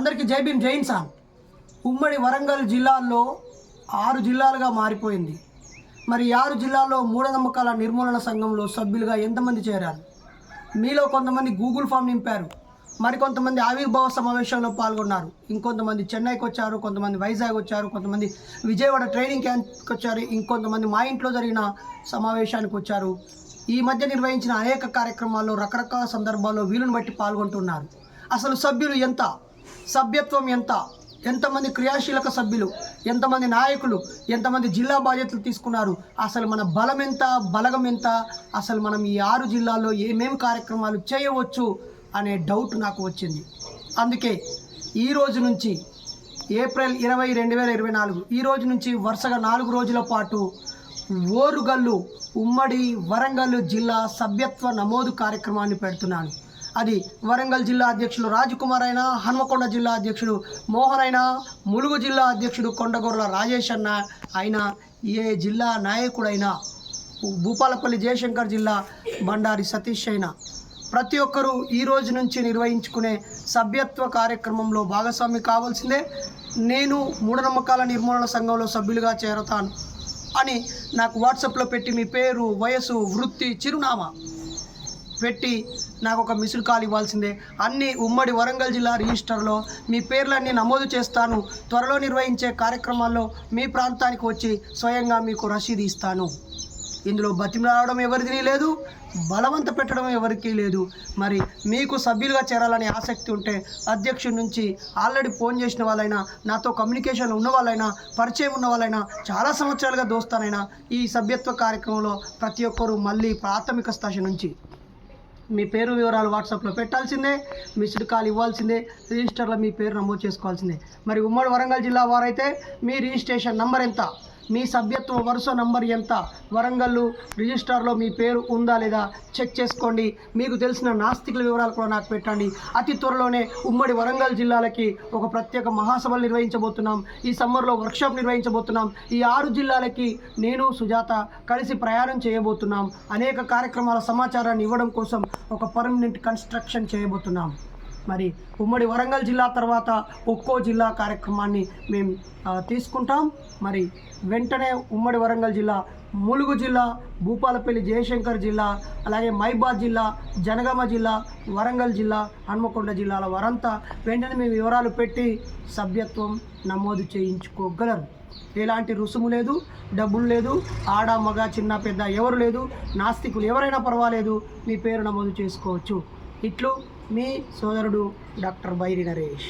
అందరికీ జై భీమ్ జైన్ ఇన్సాన్ ఉమ్మడి వరంగల్ జిల్లాల్లో ఆరు జిల్లాలుగా మారిపోయింది. మరి ఆరు జిల్లాల్లో మూఢనమ్మకాల నిర్మూలన సంఘంలో సభ్యులుగా ఎంతమంది చేరారు? మీలో కొంతమంది గూగుల్ ఫామ్ నింపారు. మరికొంతమంది ఆవిర్భావ సమావేశంలో పాల్గొన్నారు. ఇంకొంతమంది చెన్నైకి వచ్చారు కొంతమంది వైజాగ్ వచ్చారు కొంతమంది విజయవాడ ట్రైనింగ్ క్యాంప్కి వచ్చారు ఇంకొంతమంది మా ఇంట్లో జరిగిన సమావేశానికి వచ్చారు. ఈ మధ్య నిర్వహించిన అనేక కార్యక్రమాల్లో రకరకాల సందర్భాల్లో వీలుని బట్టి పాల్గొంటున్నారు. అసలు సభ్యులు ఎంత? సభ్యత్వం ఎంత? ఎంతమంది క్రియాశీలక సభ్యులు? ఎంతమంది నాయకులు? ఎంతమంది జిల్లా బాధ్యతలు తీసుకున్నారు? అసలు మన బలం ఎంత? బలగం ఎంత? అసలు మనం ఈ ఆరు జిల్లాల్లో ఏమేమి కార్యక్రమాలు చేయవచ్చు? అనే డౌట్ నాకు వచ్చింది. అందుకే ఈ రోజు నుంచి ఏప్రిల్ ఇరవై రెండు వేల ఇరవై నాలుగు ఈ రోజు నుంచి వరుసగా నాలుగు రోజుల పాటు ఓరుగల్లు ఉమ్మడి వరంగల్ జిల్లా సభ్యత్వ నమోదు కార్యక్రమాన్ని పెడుతున్నాను. అది వరంగల్ జిల్లా అధ్యక్షులు రాజకుమార్ అయినా హన్మకొండ జిల్లా అధ్యక్షుడు మోహన్ అయినా ములుగు జిల్లా అధ్యక్షుడు కొండగొర్ల రాజేష్ అన్న అయినా ఏ జిల్లా నాయకుడైనా భూపాలపల్లి జయశంకర్ జిల్లా బండారి సతీష్ అయినా. ప్రతి ఒక్కరూ ఈ రోజు నుంచి నిర్వహించుకునే సభ్యత్వ కార్యక్రమంలో భాగస్వామి కావాల్సిందే. నేను మూఢనమ్మకాల నిర్మూలన సంఘంలో సభ్యులుగా చేరతాను అని నాకు వాట్సాప్లో పెట్టి మీ పేరు వయసు వృత్తి చిరునామా పెట్టి నాకు ఒక మిస్డ్ కాల్ ఇవ్వాల్సిందే. అన్ని ఉమ్మడి వరంగల్ జిల్లా రిజిస్టర్లో మీ పేర్లన్నీ నమోదు చేస్తాను. త్వరలో నిర్వహించే కార్యక్రమాల్లో మీ ప్రాంతానికి వచ్చి స్వయంగా మీకు రసీదు ఇస్తాను. ఇందులో బతిమలాడడం ఎవరిది లేదు బలవంత పెట్టడం ఎవరికీ లేదు. మరి మీకు సభ్యులుగా చేరాలని ఆసక్తి ఉంటే అధ్యక్షుడి నుంచి ఆల్రెడీ ఫోన్ చేసిన వాళ్ళైనా నాతో కమ్యూనికేషన్ ఉన్న వాళ్ళైనా పరిచయం ఉన్న వాళ్ళైనా చాలా సంవత్సరాలుగా దోస్తానైనా ఈ సభ్యత్వ కార్యక్రమంలో ప్రతి ఒక్కరూ మళ్ళీ ప్రాథమిక స్థాయి నుంచి మీ పేరు వివరాలు వాట్సాప్లో పెట్టాల్సిందే మిస్డ్ కాల్ ఇవ్వాల్సిందే రిజిస్టర్లో మీ పేరు నమోదు చేసుకోవాల్సిందే. మరి ఉమ్మడి వరంగల్ జిల్లా వారైతే మీ రిజిస్ట్రేషన్ నంబర్ ఎంత? మీ సభ్యత్వ వరుస నంబర్ ఎంత? వరంగల్ రిజిస్టార్లో మీ పేరు ఉందా లేదా? చెక్ చేసుకోండి. మీకు తెలిసిన నాస్తికుల వివరాలు కూడా నాకు పెట్టండి. అతి త్వరలోనే ఉమ్మడి వరంగల్ జిల్లాలకి ఒక ప్రత్యేక మహాసభలు నిర్వహించబోతున్నాం. ఈ సమ్మర్లో వర్క్షాప్ నిర్వహించబోతున్నాం. ఈ ఆరు జిల్లాలకి నేను సుజాత కలిసి ప్రయాణం చేయబోతున్నాం. అనేక కార్యక్రమాల సమాచారాన్ని ఇవ్వడం కోసం ఒక పర్మనెంట్ కన్స్ట్రక్షన్ చేయబోతున్నాం. మరి ఉమ్మడి వరంగల్ జిల్లా తర్వాత ఒక్కో జిల్లా కార్యక్రమాన్ని మేము తీసుకుంటాం. మరి వెంటనే ఉమ్మడి వరంగల్ జిల్లా ములుగు జిల్లా భూపాలపల్లి జయశంకర్ జిల్లా అలాగే మైబాద్ జిల్లా జనగామ జిల్లా వరంగల్ జిల్లా హన్మకొండ జిల్లాల వారంతా వెంటనే మేము వివరాలు పెట్టి సభ్యత్వం నమోదు చేయించుకోగలరు. ఎలాంటి రుసుము లేదు డబ్బులు లేదు ఆడ మగ చిన్న పెద్ద ఎవరు లేదు నాస్తికులు ఎవరైనా పర్వాలేదు మీ పేరు నమోదు చేసుకోవచ్చు. ఇట్లు మీ సోదరుడు డాక్టర్ బైరి నరేష్.